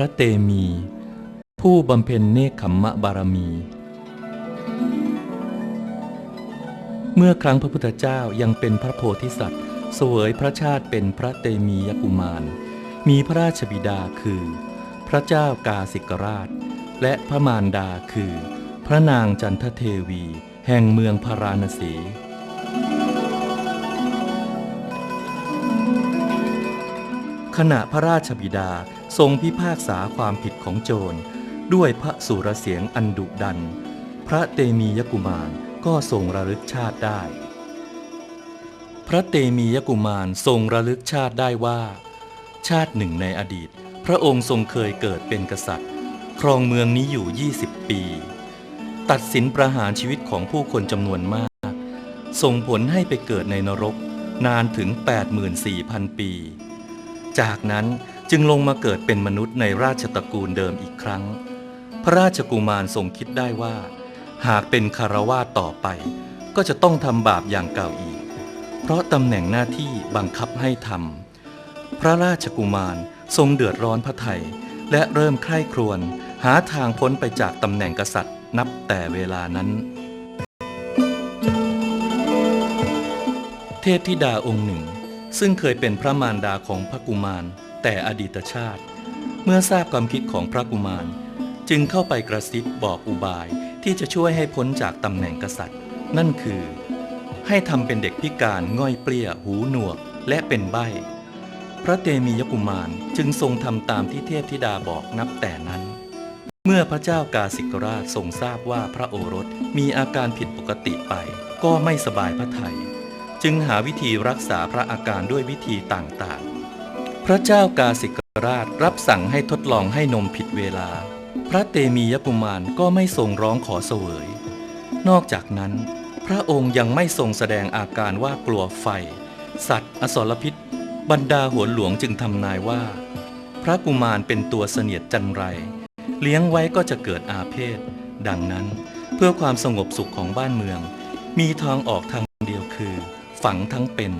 พระเตมี ผู้บำเพ็ญเนคขมมะบารมี เมื่อครั้งพระพุทธเจ้ายังเป็นพระโพธิสัตว์เสวยพระชาติเป็นพระเตมียกุมาร มีพระราชบิดาคือ พระเจ้ากาสิกราช และพระมารดาคือ พระนางจันทเทวี แห่งเมืองพาราณสี ขณะพระราชบิดาทรงพิพากษาความผิดของโจร ด้วยพระสุรเสียงอันดุดัน พระเตมียกุมารก็ทรงระลึกชาติได้ พระเตมียกุมารทรงระลึกชาติได้ว่า ชาติหนึ่งในอดีต พระองค์ทรงเคยเกิดเป็นกษัตริย์ ครองเมืองนี้อยู่ 20 ปี ตัดสินประหารชีวิตของผู้คนจำนวนมาก ส่งผลให้ไปเกิดในนรกนานถึง 84,000 ปี จากนั้นจึงลงมาเกิดเป็นมนุษย์ในราชตระกูลเดิมอีกครั้ง พระราชกุมารทรงคิดได้ว่า หากเป็นคารวาต่อไป ก็จะต้องทำบาปอย่างเก่าอีก เพราะตำแหน่งหน้าที่บังคับให้ทำพระราชกุมารทรงเดือดร้อนพระไทยและเริ่มใคร่ครวญหาทางพ้นไปจากตำแหน่งกษัตริย์นับแต่เวลานั้น เทพธิดาองค์หนึ่ง ซึ่งเคยเป็นพระมารดาของพระกุมาร แต่อดีตชาติ เมื่อทราบความคิดของพระกุมาร จึงเข้าไปกระซิบบอกอุบายที่จะช่วยให้พ้นจากตำแหน่งกษัตริย์ นั่นคือ ให้ทำเป็นเด็กพิการง่อยเปลี้ย หูหนวก และเป็นใบ้ พระเตมียกุมารจึงทรงทำตามที่เทพธิดาบอกนับแต่นั้น เมื่อพระเจ้ากาสิกราชทรงทราบว่าพระโอรสมีอาการผิดปกติไป ก็ไม่สบายพระทัย จึงหาวิธีรักษาพระอาการด้วยวิธีต่างๆ พระเจ้ากาสิกราชรับสั่งให้ทดลองให้นมผิดเวลา พระเตมียกุมารก็ไม่ทรงร้องขอเสวย นอกจากนั้น พระองค์ยังไม่ทรงแสดงอาการว่ากลัวไฟ สัตว์ อสรพิษ บรรดาหัวหลวงจึงทำนายว่า พระกุมารเป็นตัวเสนียดจันไร เลี้ยงไว้ก็จะเกิดอาเพศ ดังนั้นเพื่อความสงบสุขของบ้านเมือง มีทางออกทางเดียวคือ ฝังทั้งเป็น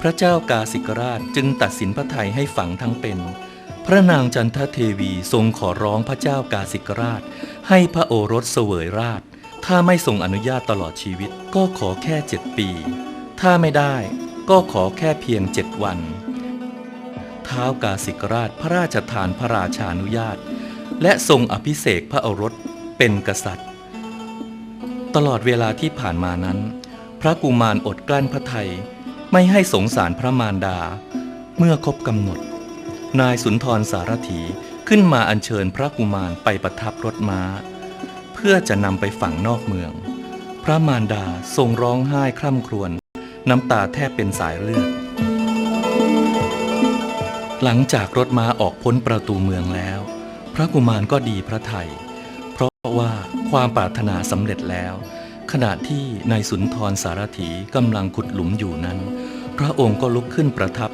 พระเจ้ากาสิกราชจึงตัดสินพระไทยให้ฝังทั้งเป็น พระนางจันทเทวีทรงขอร้องพระเจ้ากาสิกราช ให้พระโอรสเสวยราช ถ้าไม่ทรงอนุญาตตลอดชีวิตก็ขอแค่เจ็ดปี ถ้าไม่ได้ก็ขอแค่เพียงเจ็ดวันท้าวกาสิกราชพระราชทานพระราชานุญาต และทรงอภิเษกพระโอรสเป็นกษัตริย์ ตลอดเวลาที่ผ่านมานั้น พระกุมารอดกลั้นพระไทยไม่ให้สงสารพระมารดา เมื่อครบกำหนด นายสุนทรสารถีขึ้นมาอัญเชิญพระกุมารไปประทับรถม้า เพื่อจะนำไปฝังนอกเมือง พระมารดาทรงร้องไห้คร่ำครวญน้ำตาแทบเป็นสายเลือด หลังจากรถม้าออกพ้นประตูเมืองแล้ว พระกุมารก็ดีพระไทย เพราะว่าความปรารถนาสำเร็จแล้ว ขณะที่นายสุนทรสารถีกำลังขุดหลุมอยู่นั้น พระองค์ก็ลุกขึ้นประทับ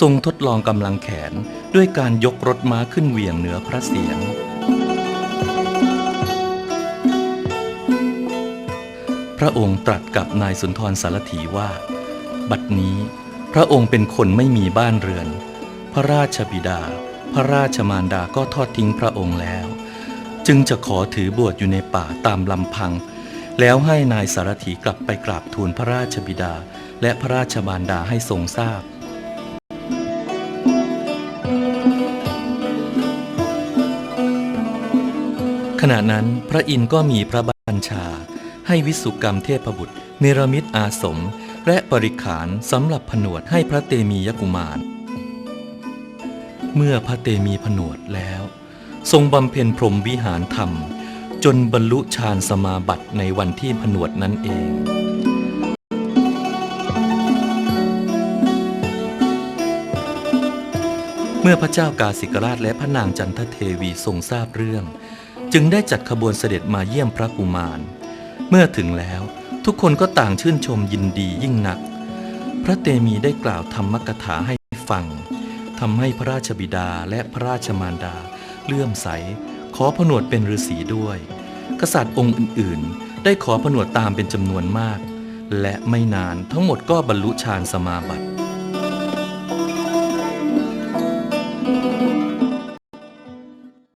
ทรงทดลองกำลังแขนด้วยการยกรถม้าขึ้นเหวี่ยงเหนือพระเศียรพระองค์ตรัสกับนายสุนทรสารถีว่า บัดนี้พระองค์เป็นคนไม่มีบ้านเรือน พระราชบิดา พระราชมารดาก็ทอดทิ้งพระองค์แล้ว จึงจะขอถือบวชอยู่ในป่าตามลำพัง แล้วให้นายสารถีกลับไปกราบทูลพระราชบิดา และพระราชมารดาให้ทรงทราบ ขณะนั้นพระอินทร์ก็มีพระบัญชา ให้วิสุกรรมเทพบุตร เนรมิตอาสม และบริขารสำหรับผนวดให้พระเตมียกุมาร เมื่อพระเตมีผนวดแล้ว ทรงบำเพ็ญพรหมวิหารธรรม จนบรรลุฌานสมาบัติในวันที่ผนวดนั้นเอง เมื่อพระเจ้ากาสิกราชและพระนางจันทเทวีทรงทราบเรื่อง จึงได้จัดขบวนเสด็จมาเยี่ยมพระกุมาร เมื่อถึงแล้วทุกคนก็ต่างชื่นชมยินดียิ่งนัก พระเตมีได้กล่าวธรรมกถาให้ฟังทำให้พระราชบิดาและพระราชมารดาเลื่อมใส ขอผนวดเป็นฤาษีด้วย กษัตริย์องค์อื่นๆ ได้ขอผนวดตามเป็นจำนวนมาก และไม่นานทั้งหมดก็บรรลุฌานสมาบัติ